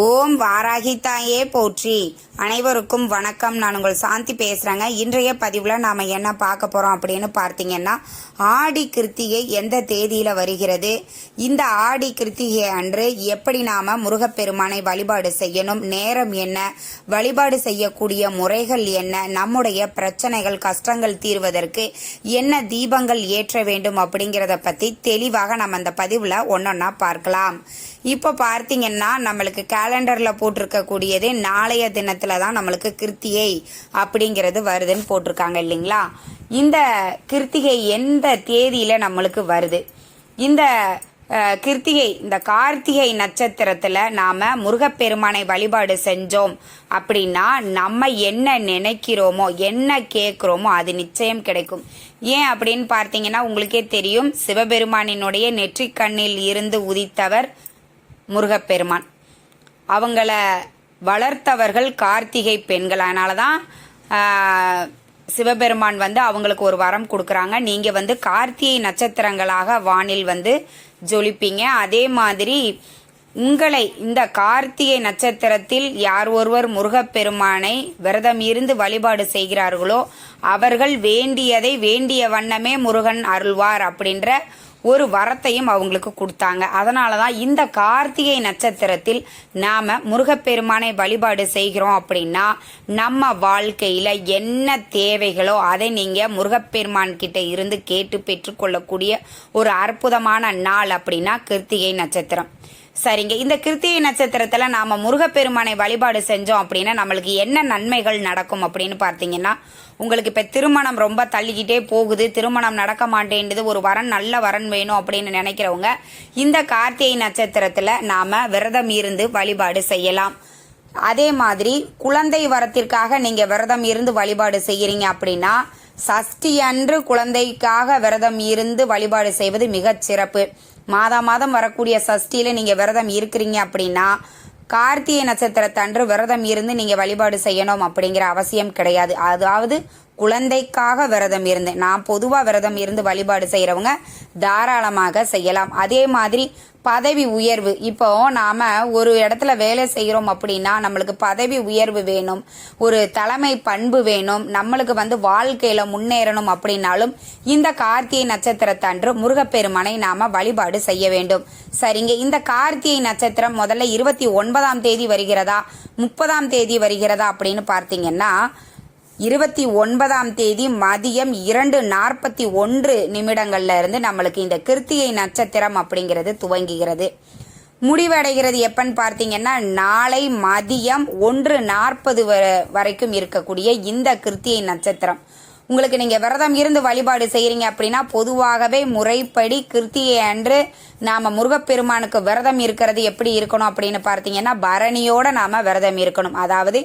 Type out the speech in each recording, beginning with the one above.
ஓம் வாராகித்தாயே போற்றி. அனைவருக்கும் வணக்கம். நான் உங்கள் சாந்தி பேசுகிறேங்க இன்றைய பதிவில் நாம் என்ன பார்க்க போகிறோம் அப்படின்னு பார்த்தீங்கன்னா ஆடி கிருத்திகை எந்த தேதியில் வருகிறது? இந்த ஆடி கிருத்திகை அன்று எப்படி நாம் முருகப்பெருமானை வழிபாடு செய்யணும்? நேரம் என்ன? வழிபாடு செய்யக்கூடிய முறைகள் என்ன? நம்முடைய பிரச்சனைகள் கஷ்டங்கள் தீர்வதற்கு என்ன தீபங்கள் ஏற்ற வேண்டும் அப்படிங்கிறத பற்றி தெளிவாக நம்ம அந்த பதிவில் ஒன்றொன்னா பார்க்கலாம். இப்போ பார்த்தீங்கன்னா நம்மளுக்கு கேலண்டரில் போட்டிருக்கக்கூடியது நாளைய தினத்தில் தான் நம்மளுக்கு கிருத்திகை அப்படிங்கிறது வருதுன்னு போட்டிருக்காங்க இல்லைங்களா? இந்த கிருத்திகை எந்த தேதியில் நம்மளுக்கு வருது? இந்த கிருத்திகை இந்த கார்த்திகை நட்சத்திரத்தில் நாம் முருகப்பெருமானை வழிபாடு செஞ்சோம் அப்படின்னா நம்ம என்ன நினைக்கிறோமோ என்ன கேட்குறோமோ அது நிச்சயம் கிடைக்கும். ஏன் அப்படின்னு பார்த்தீங்கன்னா உங்களுக்கே தெரியும். சிவபெருமானினுடைய நெற்றிக் கண்ணில் இருந்து உதித்தவர் முருகப்பெருமான். அவங்கள வளர்த்தவர்கள் கார்த்திகை பெண்கள். அதனால தான் சிவபெருமான் வந்து அவங்களுக்கு ஒரு வரம் கொடுக்குறாங்க. நீங்கள் வந்து கார்த்திகை நட்சத்திரங்களாக வானில் வந்து ஜொலிப்பீங்க. அதே மாதிரி உங்களை இந்த கார்த்திகை நட்சத்திரத்தில் யார் ஒருவர் முருகப்பெருமானை விரதம் இருந்து வழிபாடு செய்கிறார்களோ அவர்கள் வேண்டியதை வேண்டிய வண்ணமே முருகன் அருள்வார் அப்படின்ற ஒரு வரத்தையும் அவங்களுக்கு கொடுத்தாங்க. அதனால தான் இந்த கார்த்திகை நட்சத்திரத்தில் நாம் முருகப்பெருமானை வழிபாடு செய்கிறோம் அப்படின்னா நம்ம வாழ்க்கையில் என்ன தேவைகளோ அதை நீங்கள் முருகப்பெருமான் கிட்ட இருந்து கேட்டு பெற்றுக்கொள்ளக்கூடிய ஒரு அற்புதமான நாள் அப்படின்னா கிருத்திகை நட்சத்திரம். சரிங்க. இந்த கிருத்திகை நட்சத்திரத்துல நாம முருகப்பெருமானை வழிபாடு செஞ்சோம் அப்படின்னா நம்மளுக்கு என்ன நன்மைகள் நடக்கும் அப்படின்னு பார்த்தீங்கன்னா உங்களுக்கு இப்ப திருமணம் ரொம்ப தள்ளிக்கிட்டே போகுது திருமணம் நடக்க மாட்டேன்றது ஒரு வரன் நல்ல வரன் வேணும் அப்படின்னு நினைக்கிறவங்க இந்த கார்த்திகை நட்சத்திரத்துல நாம விரதம் இருந்து வழிபாடு செய்யலாம். அதே மாதிரி குழந்தை வரத்திற்காக நீங்க விரதம் இருந்து வழிபாடு செய்யறீங்க அப்படின்னா சஷ்டி அன்று குழந்தைக்காக விரதம் இருந்து வழிபாடு செய்வது மிகச் சிறப்பு. மாதா மாதம் வரக்கூடிய சஷ்டியில நீங்கள் விரதம் இருக்கிறீங்க அப்படின்னா கார்த்திகை நட்சத்திரத்தன்று விரதம் இருந்து நீங்கள் வழிபாடு செய்யணும் அப்படிங்கிற அவசியம் கிடையாது. அதாவது குழந்தைக்காக விரதம் இருந்து நான் பொதுவாக விரதம் இருந்து வழிபாடு செய்கிறவங்க தாராளமாக செய்யலாம். அதே மாதிரி பதவி உயர்வு. இப்போ நாம் ஒரு இடத்துல வேலை செய்கிறோம் அப்படின்னா நம்மளுக்கு பதவி உயர்வு வேணும் ஒரு தலைமை பண்பு வேணும் நம்மளுக்கு வந்து வாழ்க்கையில் முன்னேறணும் அப்படின்னாலும் இந்த கார்த்திகை நட்சத்திரத்தன்று முருகப்பெருமானை நாம் வழிபாடு செய்ய வேண்டும். சரிங்க இந்த கார்த்திகை நட்சத்திரம் முதல்ல இருபத்தி ஒன்பதாம் தேதி வருகிறதா முப்பதாம் தேதி வருகிறதா அப்படின்னு பார்த்தீங்கன்னா இருபத்தி ஒன்பதாம் தேதி மதியம் இரண்டு நாற்பத்தி ஒன்று நிமிடங்கள்ல இருந்து நம்மளுக்கு இந்த கிருத்திகை நட்சத்திரம் அப்படிங்கிறது துவங்குகிறது. முடிவடைகிறது எப்பன்னு பார்த்தீங்கன்னா நாளை மதியம் ஒன்று நாற்பது வரைக்கும் இருக்கக்கூடிய இந்த கிருத்தியை நட்சத்திரம். உங்களுக்கு நீங்க விரதம் இருந்து வழிபாடு செய்யறீங்க அப்படின்னா பொதுவாகவே முறைப்படி கிருத்தியை அன்று நாம முருகப்பெருமானுக்கு விரதம் இருக்கிறது எப்படி இருக்கணும் அப்படின்னு பார்த்தீங்கன்னா பரணியோட நாம விரதம் இருக்கணும். அதாவது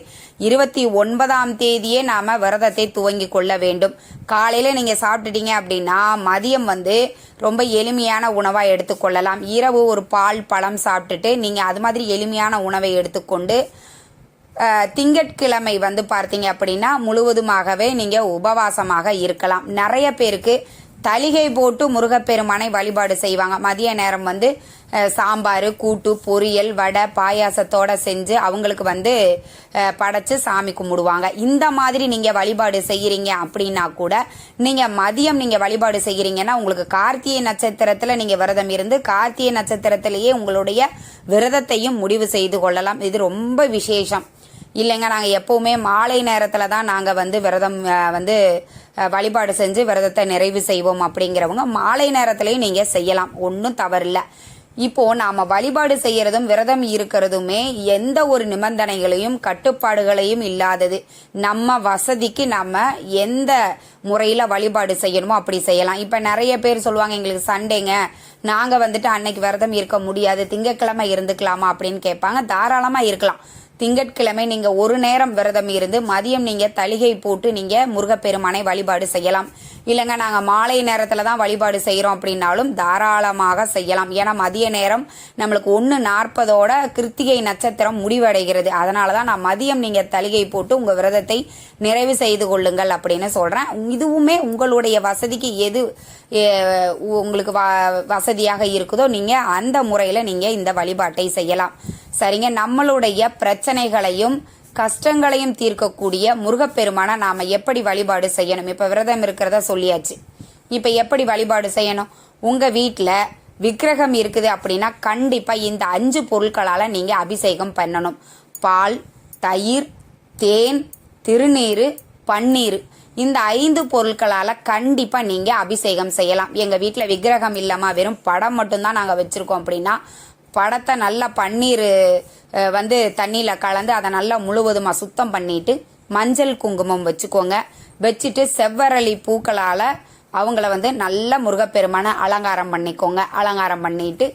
இருபத்தி ஒன்பதாம் தேதியே நாம விரதத்தை துவங்கி கொள்ள வேண்டும். காலையில நீங்க சாப்பிட்டுட்டீங்க அப்படின்னா மதியம் வந்து ரொம்ப எளிமையான உணவா எடுத்துக்கொள்ளலாம் இரவு ஒரு பால் பழம் சாப்பிட்டுட்டு நீங்க அது மாதிரி எளிமையான உணவை எடுத்துக்கொண்டு திங்கட்கிழமை வந்து பார்த்தீங்க அப்படின்னா முழுவதுமாகவே நீங்கள் உபவாசமாக இருக்கலாம். நிறைய பேருக்கு தலிகை போட்டு முருகப்பெருமானை வழிபாடு செய்வாங்க. மதிய நேரம் வந்து சாம்பார் கூட்டு பொரியல் வடை பாயாசத்தோட செஞ்சு அவங்களுக்கு வந்து படைச்சு சாமி கும்பிடுவாங்க. இந்த மாதிரி நீங்கள் வழிபாடு செய்கிறீங்க அப்படின்னா கூட நீங்கள் மதியம் நீங்கள் வழிபாடு செய்கிறீங்கன்னா உங்களுக்கு கார்த்திகை நட்சத்திரத்தில் நீங்கள் விரதம் இருந்து கார்த்திகை நட்சத்திரத்திலேயே உங்களுடைய விரதத்தையும் முடிவு செய்து கொள்ளலாம். இது ரொம்ப விசேஷம். இல்லைங்க நாங்கள் எப்போவுமே மாலை நேரத்தில் தான் நாங்கள் வந்து விரதம் வந்து வழிபாடு செஞ்சு விரதத்தை நிறைவு செய்வோம் அப்படிங்கிறவங்க மாலை நேரத்துலையும் நீங்கள் செய்யலாம். ஒன்றும் தவறில்லை. இப்போ நாம வழிபாடு செய்யறதும் விரதம் இருக்கிறதுமே எந்த ஒரு நிபந்தனைகளையும் கட்டுப்பாடுகளையும் இல்லாதது. நம்ம வசதிக்கு நம்ம எந்த முறையில வழிபாடு செய்யணுமோ அப்படி செய்யலாம். இப்ப நிறைய பேர் சொல்லுவாங்க எங்களுக்கு சண்டேங்க. நாங்க வந்துட்டு அன்னைக்கு விரதம் இருக்க முடியாது. திங்கட்கிழமை இருந்துக்கலாமா அப்படின்னு கேட்பாங்க. தாராளமா இருக்கலாம். திங்கட்கிழமை நீங்க ஒரு நேரம் விரதம் இருந்து மதியம் நீங்க தளிகை போட்டு நீங்க முருகப்பெருமானை வழிபாடு செய்யலாம். இல்லைங்க நாங்கள் மாலை நேரத்தில் தான் வழிபாடு செய்கிறோம் அப்படின்னாலும் தாராளமாக செய்யலாம். ஏன்னா மதிய நேரம் நம்மளுக்கு ஒன்று நாற்பதோட கிருத்திகை நட்சத்திரம் முடிவடைகிறது. அதனால தான் நான் மதியம் நீங்கள் தலிகை போட்டு உங்கள் விரதத்தை நிறைவு செய்து கொள்ளுங்கள் அப்படின்னு சொல்கிறேன் இதுவுமே உங்களுடைய வசதிக்கு எது உங்களுக்கு வ- வசதியாக இருக்குதோ நீங்கள் அந்த முறையில் நீங்கள் இந்த வழிபாட்டை செய்யலாம். சரிங்க. நம்மளுடைய பிரச்சனைகளையும் கஷ்டங்களையும் தீர்க்கக்கூடிய முருகப்பெருமானை நாம் எப்படி வழிபாடு செய்யணும்? இப்போ விரதம் இருக்கிறதா சொல்லியாச்சு. இப்போ எப்படி வழிபாடு செய்யணும்? உங்கள் வீட்டில் விக்கிரகம் இருக்குது அப்படின்னா கண்டிப்பாக இந்த அஞ்சு பொருட்களால் நீங்கள் அபிஷேகம் பண்ணணும். பால் தயிர் தேன் திருநீர் பன்னீர். இந்த ஐந்து பொருட்களால் கண்டிப்பாக நீங்கள் அபிஷேகம் செய்யலாம். எங்கள் வீட்டில் விக்கிரகம் இல்லாமல் வெறும் படம் மட்டும்தான் நாங்கள் வச்சுருக்கோம் அப்படின்னா படத்தை நல்லா பன்னீர் வந்து தண்ணியில் கலந்து அதை நல்லா முழுவதுமாக சுத்தம் பண்ணிட்டு மஞ்சள் குங்குமம் வச்சுக்கோங்க. வச்சுட்டு செவ்வரளி பூக்களால் அவங்கள வந்து நல்ல முருகப்பெருமான அலங்காரம் பண்ணிக்கோங்க. அலங்காரம் பண்ணிட்டு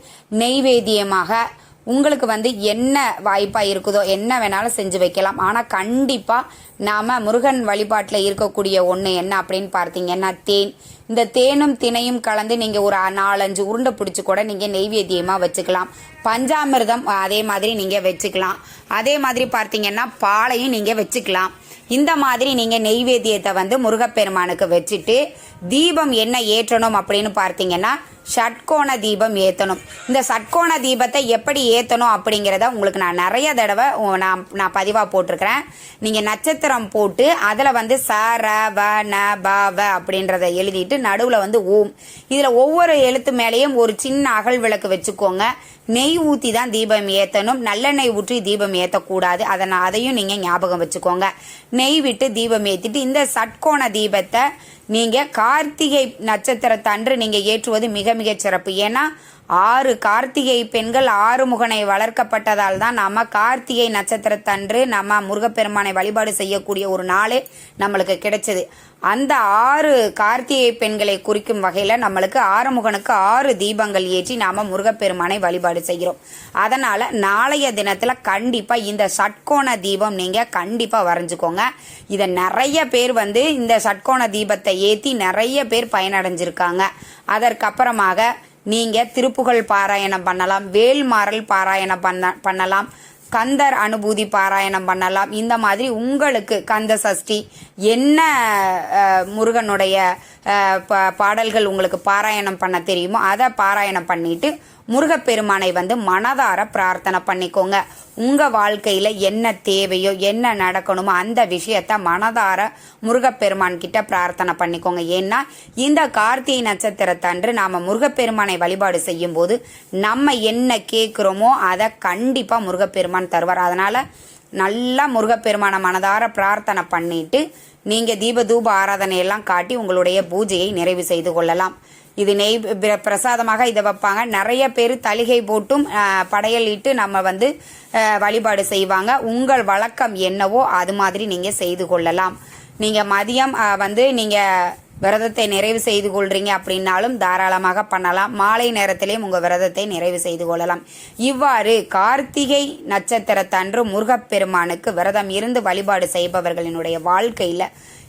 நெய்வேத்தியமாக உங்களுக்கு வந்து என்ன வாய்ப்பாக இருக்குதோ என்ன வேணாலும் செஞ்சு வைக்கலாம். ஆனால் கண்டிப்பாக நாம் முருகன் வழிபாட்டில் இருக்கக்கூடிய ஒன்று என்ன அப்படின்னு பார்த்தீங்கன்னா தேன். இந்த தேனும் தினையும் கலந்து நீங்கள் ஒரு நாலஞ்சு உருண்டை பிடிச்சி கூட நீங்கள் நெய்வேத்தியமாக வச்சுக்கலாம். பஞ்சாமிர்தம் அதே மாதிரி நீங்கள் வச்சுக்கலாம். அதே மாதிரி பார்த்தீங்கன்னா பாலையும் நீங்கள் வச்சுக்கலாம். இந்த மாதிரி நீங்கள் நெய்வேத்தியத்தை வந்து முருகப்பெருமானுக்கு வச்சுட்டு தீபம் என்ன ஏற்றணும் அப்படின்னு பார்த்தீங்கன்னா ஷட்கோண தீபம் ஏற்றணும் இந்த சட்கோண தீபத்தை எப்படி ஏற்றணும் அப்படிங்கிறத உங்களுக்கு நான் நிறைய தடவை நான் நான் பதிவாக போட்டிருக்கிறேன். நீங்கள் நட்சத்திரம் போட்டு அதில் வந்து ச ர வ ந ப வ அப்படின்றத எழுதிட்டு நடுவில் வந்து ஓம். இதில் ஒவ்வொரு எழுத்து மேலேயும் ஒரு சின்ன அகல் விளக்கு வச்சுக்கோங்க. நெய் ஊற்றி தான் தீபம் ஏற்றணும் நல்லெண்ணெய் ஊற்றி தீபம் ஏற்றக்கூடாது அதை நான் அதையும் நீங்கள் ஞாபகம் வச்சுக்கோங்க. நெய் விட்டு தீபம் ஏற்றிட்டு இந்த சட்கோண தீபத்தை நீங்கள் கார்த்திகை நட்சத்திரத்தன்று நீங்கள் ஏற்றுவது மிக மிக சிறப்பு. ஏன்னா ஆறு கார்த்திகை பெண்கள் ஆறுமுகனை வளர்க்கப்பட்டதால் தான் நம்ம கார்த்திகை நட்சத்திரத்தன்று நம்ம முருகப்பெருமானை வழிபாடு செய்யக்கூடிய ஒரு நாளே நம்மளுக்கு கிடைச்சது. அந்த ஆறு கார்த்திகை பெண்களை குறிக்கும் வகையில் நம்மளுக்கு ஆறுமுகனுக்கு ஆறு தீபங்கள் ஏற்றி நாம முருகப்பெருமானை வழிபாடு செய்கிறோம். அதனால நாளைய தினத்துல கண்டிப்பா இந்த சட்கோண தீபம் நீங்க கண்டிப்பா வரைஞ்சுக்கோங்க. இதை நிறைய பேர் வந்து இந்த சட்கோண தீபத்தை ஏற்றி நிறைய பேர் பயனடைஞ்சிருக்காங்க. அதற்கப்புறமாக நீங்க திருப்புகழ் பாராயணம் பண்ணலாம் வேல்மாறல் பாராயணம் பண்ண பண்ணலாம். கந்தர் அனுபூதி பாராயணம் பண்ணலாம். இந்த மாதிரி உங்களுக்கு கந்த சஷ்டி என்ன முருகனுடைய பா- பாடல்கள் உங்களுக்கு பாராயணம் பண்ண தெரியுமோ அதை பாராயணம் பண்ணிட்டு முருகப்பெருமானை வந்து மனதார பிரார்த்தனை பண்ணிக்கோங்க. உங்க வாழ்க்கையில என்ன தேவையோ என்ன நடக்கணுமோ அந்த விஷயத்த மனதார முருகப்பெருமான் கிட்ட பிரார்த்தனை பண்ணிக்கோங்க. ஏன்னா இந்த கார்த்திகை நட்சத்திரத்தன்று நாம முருகப்பெருமானை வழிபாடு செய்யும் போது நம்ம என்ன கேட்குறோமோ அதை கண்டிப்பா முருகப்பெருமான் தருவார். அதனால நல்லா முருகப்பெருமான மனதார பிரார்த்தனை பண்ணிட்டு நீங்க தீப தூப ஆராதனையெல்லாம் காட்டி உங்களுடைய பூஜையை நிறைவு செய்து கொள்ளலாம். இது நெய் பிர- பிரசாதமாக இதை வைப்பாங்க. நிறைய பேர் தலிகை போட்டும் படையலிட்டு படையல் இட்டு நம்ம வந்து வழிபாடு செய்வாங்க. உங்கள் வழக்கம் என்னவோ அது மாதிரி நீங்கள் செய்து கொள்ளலாம். நீங்கள் மதியம் வந்து நீங்கள் விரதத்தை நிறைவு செய்து கொள்றீங்க அப்படின்னாலும் தாராளமாக பண்ணலாம். மாலை நேரத்திலேயும் உங்கள் விரதத்தை நிறைவு செய்து கொள்ளலாம். இவ்வாறு கார்த்திகை நட்சத்திரத்தன்று முருகப்பெருமானுக்கு விரதம் இருந்து வழிபாடு செய்பவர்களினுடைய வாழ்க்கையில்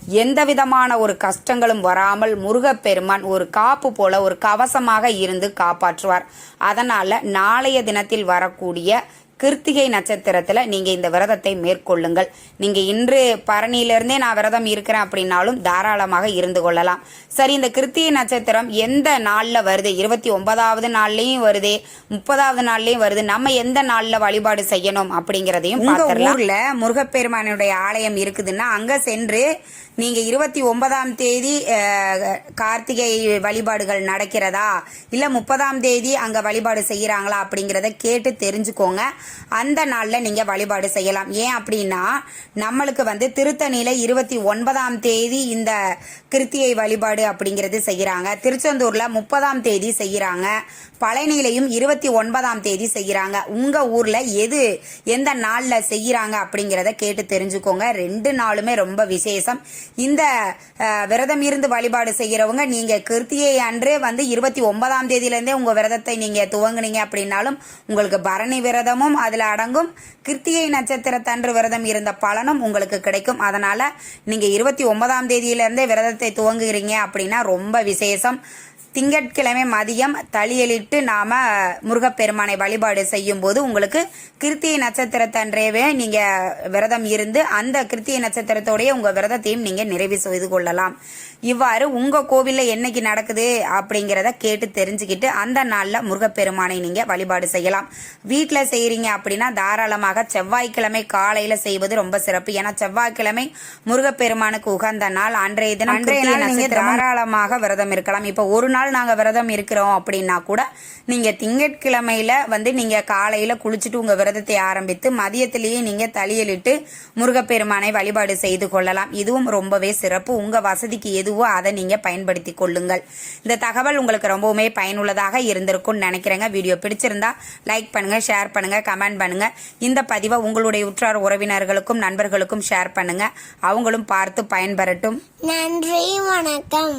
எந்த விதமான ஒரு கஷ்டங்களும் வராமல் முருகப்பெருமான் ஒரு காப்பு போல ஒரு கவசமாக இருந்து காப்பாற்றுவார். அதனால நாளைய தினத்தில் வரக்கூடிய கிருத்திகை நட்சத்திரத்துல நீங்க இந்த விரதத்தை மேற்கொள்ளுங்கள். நீங்க இன்று பரணியிலிருந்தே நான் விரதம் இருக்கிறேன் அப்படின்னாலும் தாராளமாக இருந்து கொள்ளலாம். சரி இந்த கிருத்திகை நட்சத்திரம் எந்த நாள்ல வருது? இருபத்தி ஒன்பதாவது நாள்லயும் வருது முப்பதாவது நாள்லயும் வருது. நம்ம எந்த நாள்ல வழிபாடு செய்யணும் அப்படிங்கறதையும் ஊர்ல முருகப்பெருமானுடைய ஆலயம் இருக்குதுன்னா அங்க சென்று நீங்க இருபத்தி ஒன்பதாம் தேதி கார்த்திகை வழிபாடுகள் நடக்கிறதா? இல்ல முப்பதாம் தேதி அங்க வழிபாடு செய்யறாங்களா அப்படிங்கறத கேட்டு தெரிஞ்சுக்கோங்க. அந்த நாளில் நீங்கள் வழிபாடு செய்யலாம். ஏன் அப்படின்னா நம்மளுக்கு வந்து திருத்தணியில் இருபத்தி ஒன்பதாம் தேதி இந்த கிருத்தியை வழிபாடு அப்படிங்கிறது செய்கிறாங்க திருச்செந்தூரில் முப்பதாம் தேதி செய்கிறாங்க பழனியிலையும் இருபத்தி ஒன்பதாம் தேதி செய்கிறாங்க உங்கள் ஊரில் எது எந்த நாளில் செய்கிறாங்க அப்படிங்கிறத கேட்டு தெரிஞ்சுக்கோங்க. ரெண்டு நாளுமே ரொம்ப விசேஷம். இந்த விரதம் இருந்து வழிபாடு செய்கிறவங்க நீங்கள் கிருத்தியை அன்றே வந்து இருபத்தி ஒன்பதாம் தேதியிலேருந்தே உங்கள் விரதத்தை நீங்கள் துவங்குனீங்க அப்படின்னாலும் உங்களுக்கு பரணி விரதமும் அதில் அடங்கும் கிருத்திகை நட்சத்திரத்தன்று விரதம் இருந்த பலனும் உங்களுக்கு கிடைக்கும். அதனால நீங்க இருபத்தி ஒன்பதாம் தேதியிலேருந்தே விரதத்தை துவங்குகிறீங்க அப்படின்னா ரொம்ப விசேஷம். திங்கட்கிழமை மதியம் தளியலிட்டு நாம முருகப்பெருமானை வழிபாடு செய்யும் போது உங்களுக்கு கிருத்திகை நட்சத்திரத்தன்றையவே நீங்க விரதம் இருந்து அந்த கிருத்திகை நட்சத்திரத்தோடய உங்க விரதத்தையும் நீங்க நிறைவு செய்து கொள்ளலாம். இவ்வாறு உங்க கோவில்ல என்னைக்கு நடக்குது அப்படிங்கிறத கேட்டு தெரிஞ்சுக்கிட்டு அந்த நாள்ல முருகப்பெருமானை நீங்க வழிபாடு செய்யலாம். வீட்ல செய்றீங்க அப்படின்னா தாராளமாக செவ்வாய்க்கிழமை காலையில செய்வது ரொம்ப சிறப்பு. ஏன்னா செவ்வாய்க்கிழமை முருகப்பெருமானுக்கு உகந்த நாள். அன்றைய தினம் அன்றைய நாள் நீங்க தாராளமாக விரதம் இருக்கலாம். இப்ப ஒரு நாள் நாங்கள் விரதம் இருக்கிறோம் அப்படின்னா கூட நீங்கள் திங்கட்கிழமையில வந்து நீங்கள் காலையில் குளிச்சுட்டு உங்கள் விரதத்தை ஆரம்பித்து மதியத்திலேயே நீங்கள் தலையலிட்டு முருகப்பெருமானை வழிபாடு செய்து கொள்ளலாம். இதுவும் ரொம்பவே சிறப்பு. உங்கள் வசதிக்கு எதுவோ அதை நீங்கள் பயன்படுத்தி கொள்ளுங்கள். இந்த தகவல் உங்களுக்கு ரொம்பவுமே பயனுள்ளதாக இருந்திருக்கும்னு நினைக்கிறேங்க. வீடியோ பிடிச்சிருந்தா லைக் பண்ணுங்கள் ஷேர் பண்ணுங்கள் கமெண்ட் பண்ணுங்கள் இந்த பதிவை உங்களுடைய உற்றார் உறவினர்களுக்கும் நண்பர்களுக்கும் ஷேர் பண்ணுங்கள் அவங்களும் பார்த்து பயன்பெறட்டும். நன்றி வணக்கம்.